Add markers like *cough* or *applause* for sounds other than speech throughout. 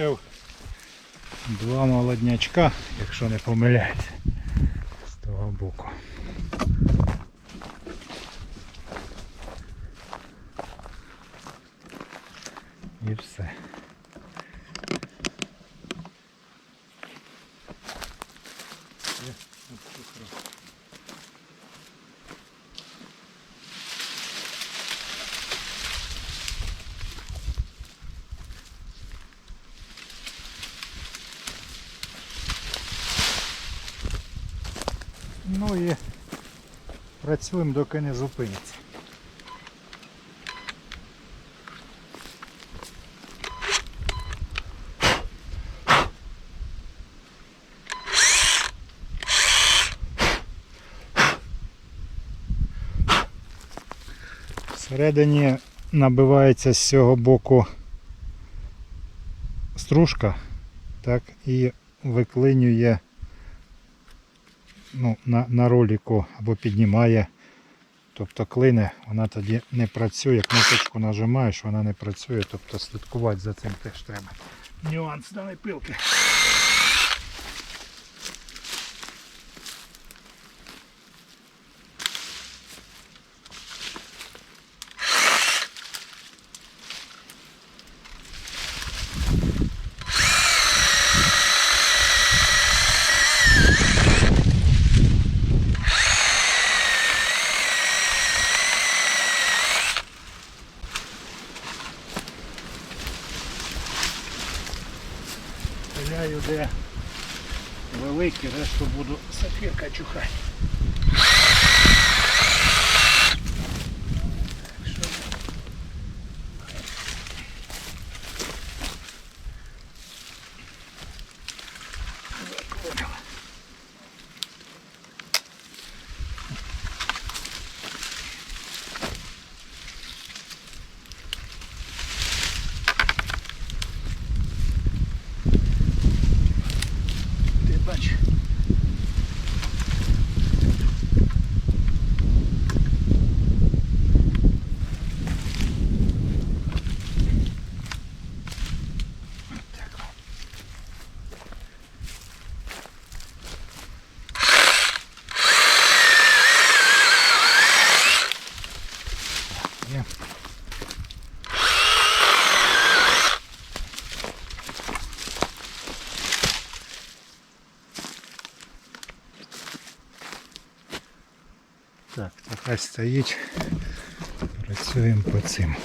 залишив два молоднячка, якщо не помиляюся, з того боку. І все. Є, от цукру. Ну і працюємо, доки не зупиниться. Всередині набивається з цього боку стружка, так, і виклинює ну, на, на роліку або піднімає, тобто клине, вона тоді не працює, кнопочку нажимаєш, вона не працює, тобто слідкувати за цим теж треба. Нюанс даної пилки. Сапірка Так, то стоїть. Працюємо по цим.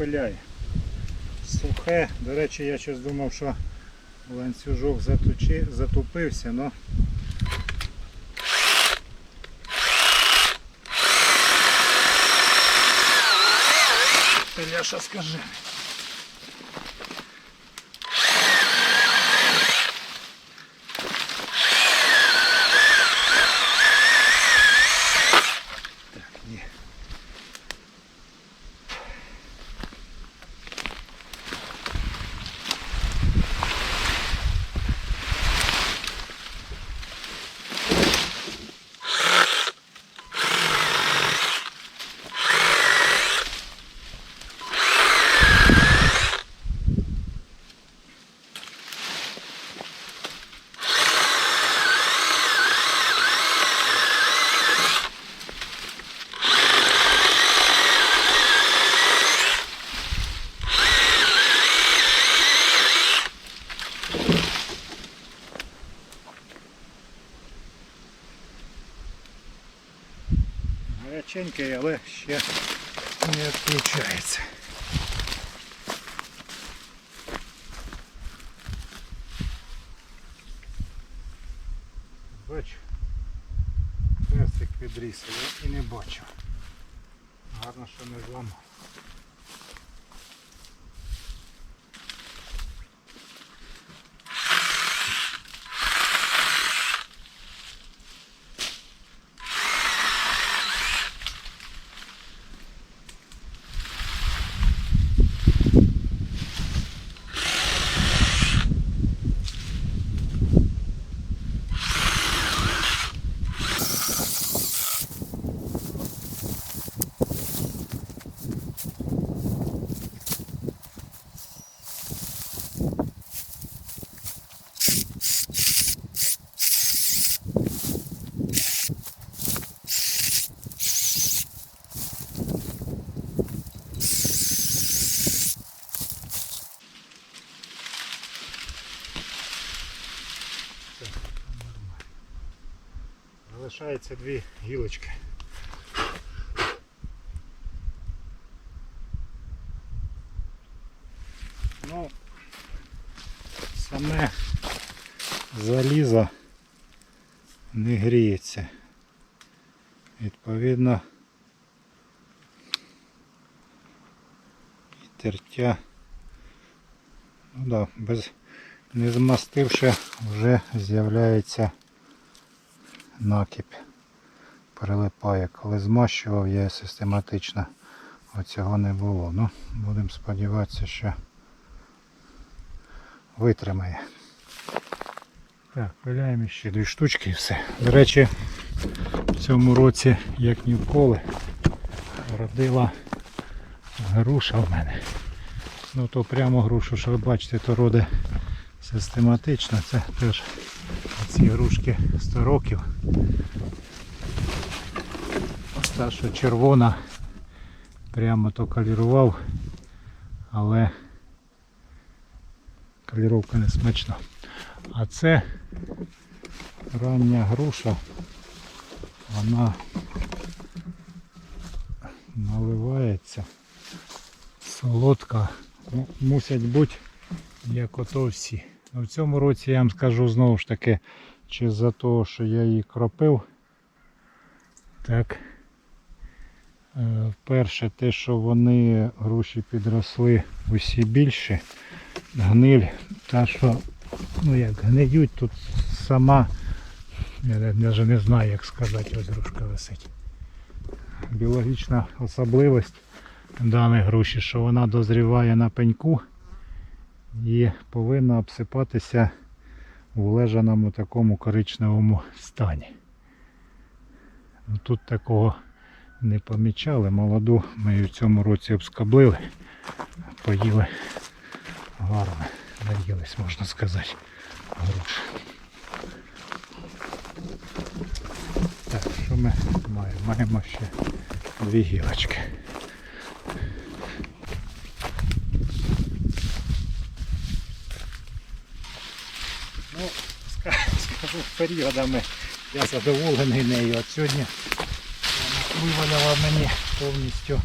Пиляє. Сухе, до речі, я щось думав, що ланцюжок затучи, затупився, але Ляша скажи. Так, є. Гаряченький, але ще не відключається. Бачу, песик підріс, я і не бачу. Гарно, що не зламав. Дві гілочки. Ну, саме залізо не гріється. Відповідно, і тертя, ну да, без не змастивши, вже з'являється накипь прилипає. Коли змащував, я систематично оцього не було. Ну, будемо сподіватися, що витримає. Так, пиляємо ще дві штучки і все. До речі, в цьому році, як ніколи, родила груша в мене. Ну то прямо грушу, що ви бачите, то роде систематично. Це теж ці грушки 100 років. Що червона прямо то калірував, але каліровка не смачна. А це рання груша, вона наливається солодка, ну, мусять бути як ото всі. Ну, в цьому році я вам скажу знову ж таки, чи за те, що я її кропив, так. Е, Перше, те, що вони груші підросли усі більше. Гниль, та що, ну як гниють, тут сама, я навіть не знаю, як сказати, ось грушка висить. Біологічна особливість даної груші, що вона дозріває на пеньку і повинна обсипатися у лежаному такому коричневому стані. Тут такого не помічали. Молоду ми її в цьому році обскоблили, поїли гарно, наїлись, можна сказати, груш. Так, що ми маємо? Маємо ще дві гілочки. Ну, ска- скажу, періодами я задоволений нею. От сьогодні вона виваляла мені повністю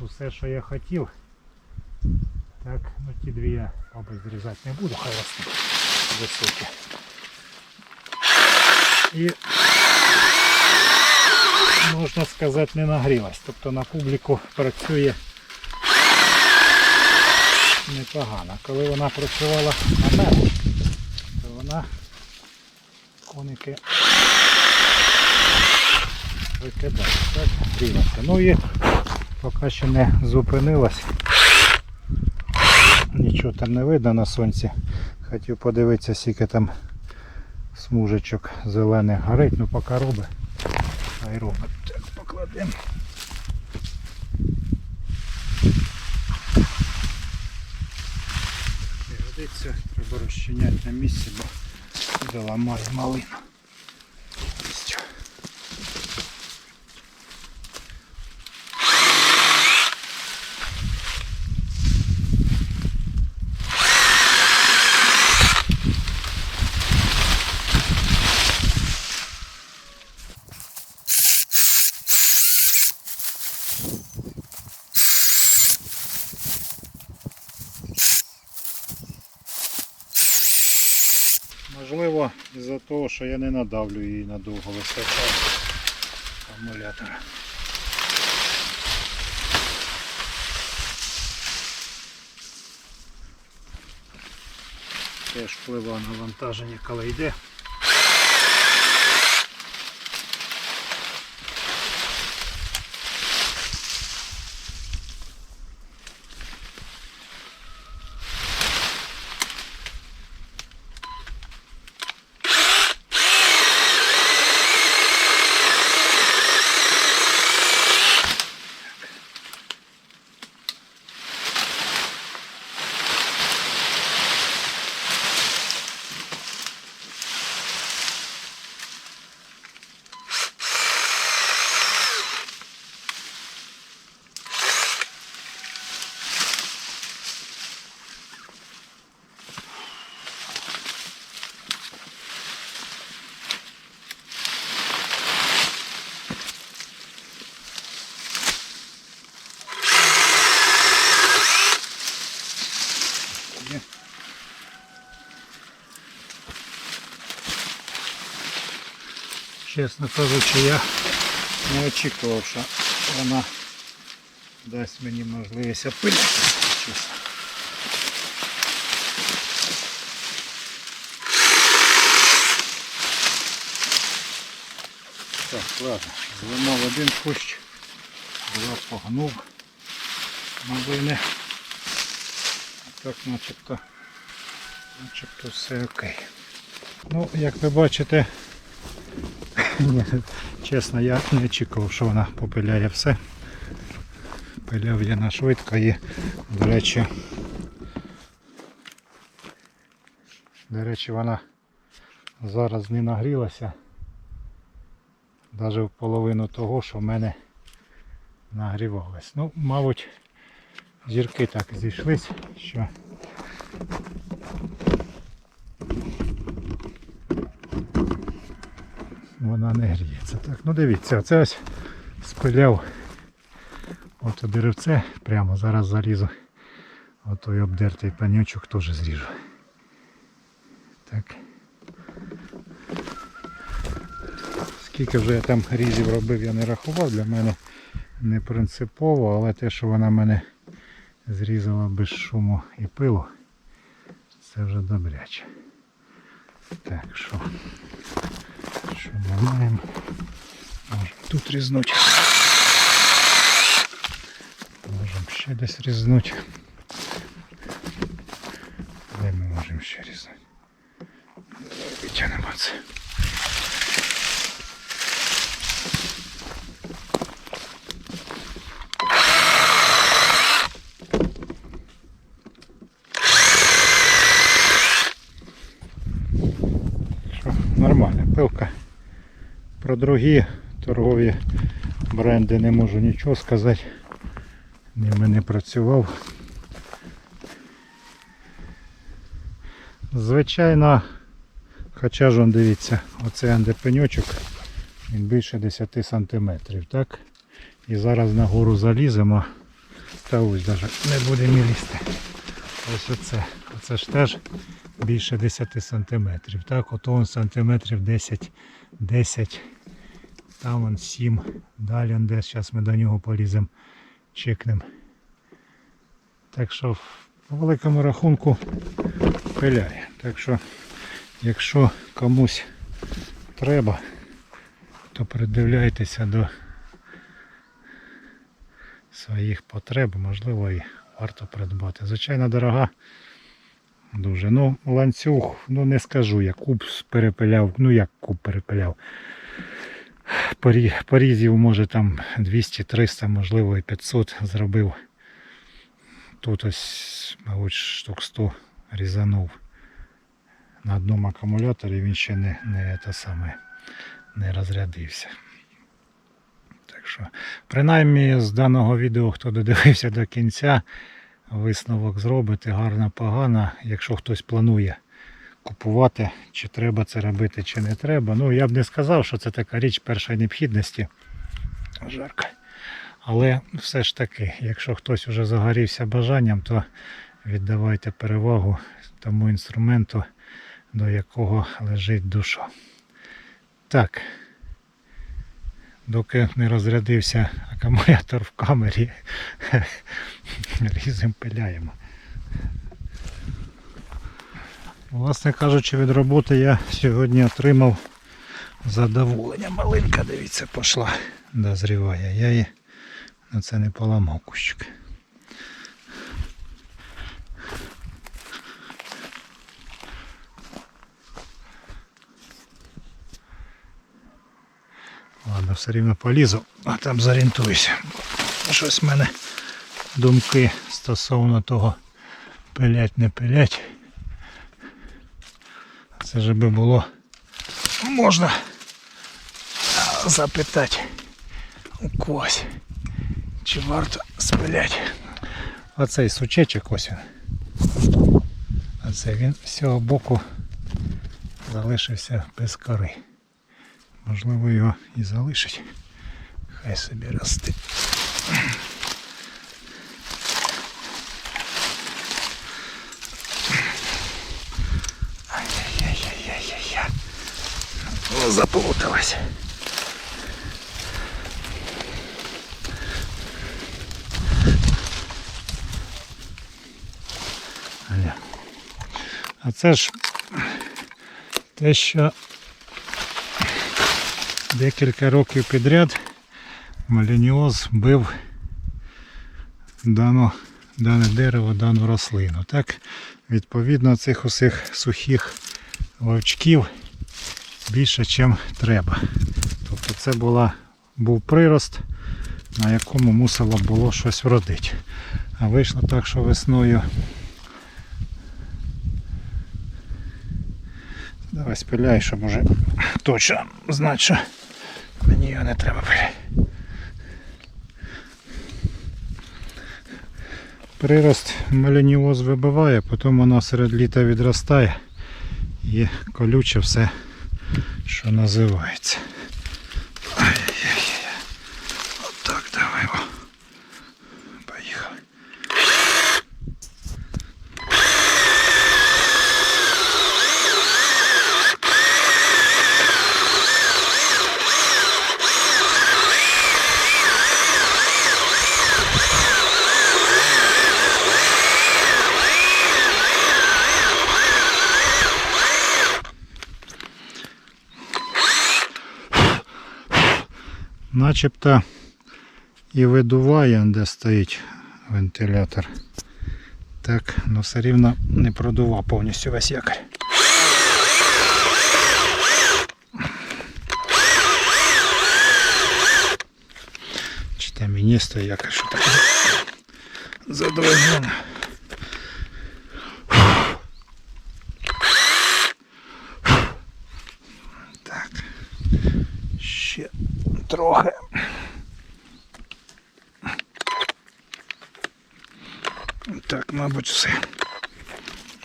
усе, що я хотів. Так, ну ті дві я, мабуть, зрізати не буду, хай росте високі. І можна сказати не нагрілась. Тобто на публіку працює непогано. Коли вона працювала на мене, то вона коники викидає. Так, грілася. Ну і поки ще не зупинилась. Нічого там не видно на сонці. Хотів подивитися, скільки там смужечок зелених горить, ну поки робить. Хай робить. Так, покладемо. Треба розчиняти на місці, бо заламає малину. Ось. Можливо, із-за того, що я не надавлю її надовго висота акумулятора. Теж впливає на навантаження, коли йде. Чесно кажучи, я не очікував, що вона дасть мені можливість опилити. Чесно. Так, ладно, зламав один кущ, два погнув. Новини. Так начебто, начебто все окей. Ну, як ви бачите, ні, чесно, я не очікував, що вона попиляє все. Пиляв я на швидко і, до речі, до речі, вона зараз не нагрілася. Навіть в половину того, що в мене нагрівалось. Ну, мабуть, зірки так зійшлись, що вона не гріється. Так, ну дивіться, оце ось спиляв ото деревце, прямо зараз залізу. Отой обдертий панючок теж зріжу. Так. Скільки вже я там різів робив, я не рахував, для мене не принципово, але те, що вона мене зрізала без шуму і пилу, це вже добряче. Так, що, що ми маємо? Можемо тут різнути. Можемо ще десь різнути. Де ми можемо ще різнути? Давай Витягнемо це. Що, нормальна пилка. Про другі торгові бренди не можу нічого сказати. Ними не працював. Звичайно, хоча ж он дивіться, оце андепеньочок Він більше 10 сантиметрів, так? І зараз на гору заліземо. Та ось навіть не будемо лізти. Ось оце. Оце ж теж більше 10 сантиметрів. Так, ото сантиметрів 10, 10, там он 7, далі он зараз ми до нього поліземо, чекнемо. Так що по великому рахунку пиляє. Так що, якщо комусь треба, то придивляйтеся до своїх потреб, можливо, і варто придбати. Звичайно, дорога. Дуже. Ну, ланцюг, ну не скажу, я куб перепиляв. Ну як куб перепиляв. Порі- Порізів, може там 200-300, можливо і 500 зробив. Тут ось, мабуть, штук 100 різанув на одному акумуляторі, він ще не, не, те саме, не розрядився. Так що, принаймні з даного відео, хто додивився до кінця, висновок зробити гарно погано. Якщо хтось планує купувати, чи треба це робити, чи не треба. Ну, я б не сказав, що це така річ першої необхідності. Жарко. Але все ж таки, якщо хтось вже загорівся бажанням, то віддавайте перевагу тому інструменту, до якого лежить душа. Так. Доки не розрядився акумулятор в камері, *laughs* різом пиляємо. Власне кажучи, від роботи я сьогодні отримав задоволення. Малинка, дивіться, пішла, дозріває. Я її на це не поламав кущик. Ладно, все рівно полізу, а там зорієнтуюся. Щось в мене думки стосовно того пилять, не пилять. Це ж би було можна запитати у когось, чи варто спиляти. Оцей сучечок ось він. Оце він з цього боку залишився без кори. Можливо його і залишить. Хай собі росте. Заплуталась. Аля. А це ж те, що декілька років підряд маляніоз бив дано, дане дерево, дану рослину. Так, відповідно цих усіх сухих вовчків більше, ніж треба. Тобто це була, був прирост, на якому мусило було щось вродити. А вийшло так, що весною. Давай спиляй, щоб уже точно знати, що мені його не треба пиляти. Прирост маляніоз вибиває, потім воно серед літа відростає і колюче все, що називається. Ай-яй-яй. Отак давай. О. Поїхали. Начебто і видуває, де стоїть вентилятор. Так, але все рівно не продував повністю весь якорь. Чи там мені стоїть якорь, що так задовольнено. трохи. Так, мабуть, все.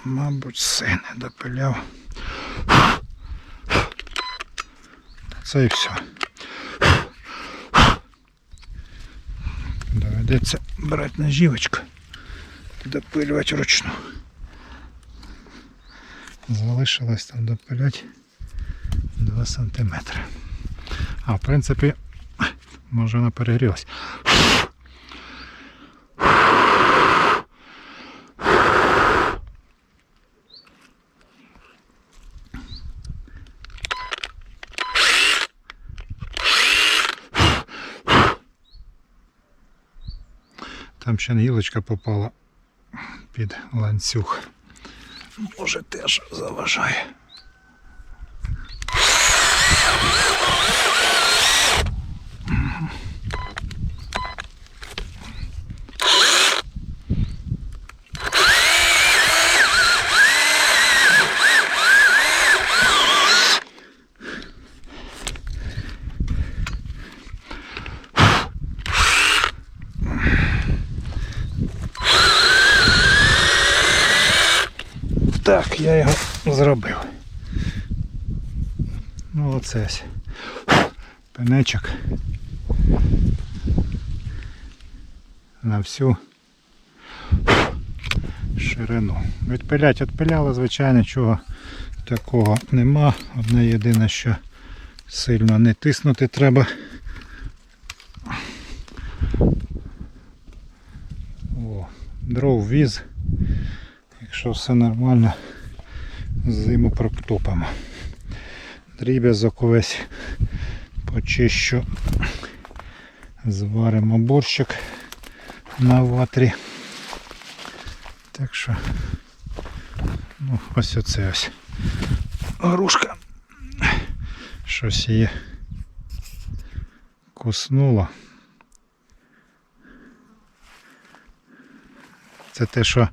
Мабуть, все не допиляв. Це і все. Доведеться брати нажівочку, допилювати ручно. Залишилось там допилять 2 см. А в принципі може вона перегрілась. Там ще гілочка попала під ланцюг. Може теж заважає. Так, я його зробив. Ну. Пенечок. На всю ширину. Відпилять відпиляли, звичайно, чого такого нема. Одне єдине, що сильно не тиснути треба. О, дров віз. Якщо все нормально, зиму протопимо. Дріб'язок увесь почищу. Зваримо борщик на ватрі. Так що, ну, ось оце ось. Грушка. Щось її куснуло. Це те, що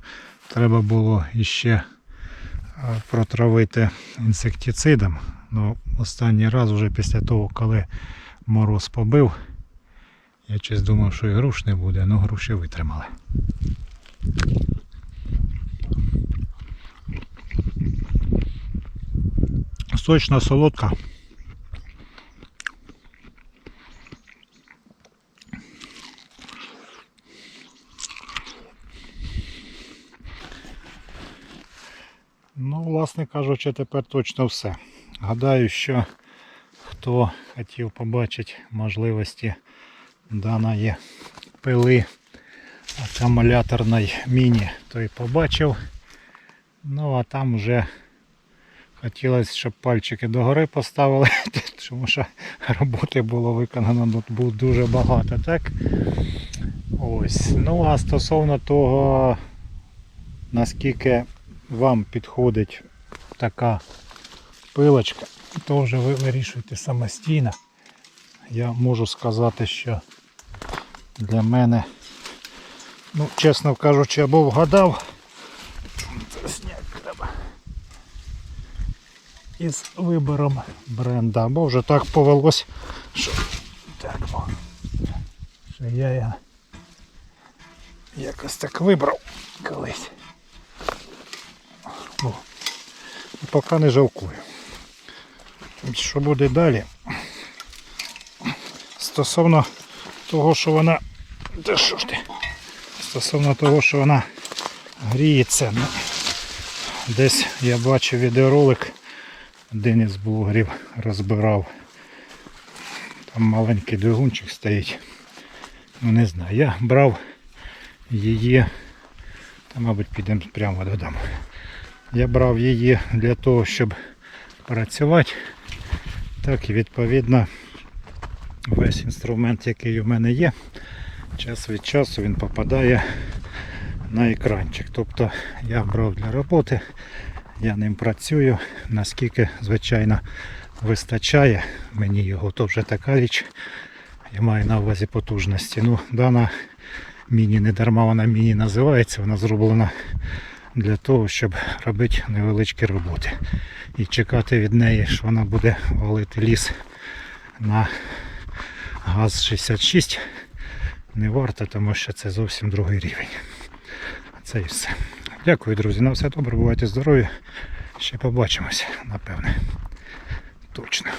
треба було іще е, протравити інсектицидом. Ну, останній раз, вже після того, коли мороз побив, я щось думав, що і груш не буде, але груші витримали. Сочна солодка. Ну, власне кажучи, тепер точно все. Гадаю, що хто хотів побачити можливості даної пили акумуляторної міні, той побачив. Ну а там вже хотілося, щоб пальчики догори поставили, *laughs* тому що роботи було виконано тут було дуже багато. так? Ось. Ну а стосовно того, наскільки вам підходить така пилочка, то вже ви вирішуєте самостійно. Я можу сказати, що для мене, ну, чесно кажучи, або вгадав, це сняк треба із вибором бренда, або вже так повелось, що так, о, що я, я якось так вибрав колись. О, поки не жалкую. Що буде далі? Стосовно того, що вона... Та що ж ти? Стосовно того, що вона гріється. Ну, десь я бачив відеоролик, один із блогерів розбирав. Там маленький двигунчик стоїть. Ну не знаю. Я брав її, та мабуть підемо прямо додому. Я брав її для того, щоб працювати. Так і відповідно весь інструмент, який у мене є, час від часу він попадає на екранчик. Тобто я брав для роботи, я ним працюю, наскільки, звичайно, вистачає мені його, то вже така річ. Я маю на увазі потужності. Ну, дана міні не дарма вона міні називається, вона зроблена для того, щоб робити невеличкі роботи. І чекати від неї, що вона буде валити ліс на газ 66 не варто, тому що це зовсім другий рівень. Це і все. Дякую, друзі. На все добре, бувайте здорові. Ще побачимося, напевне. Точно.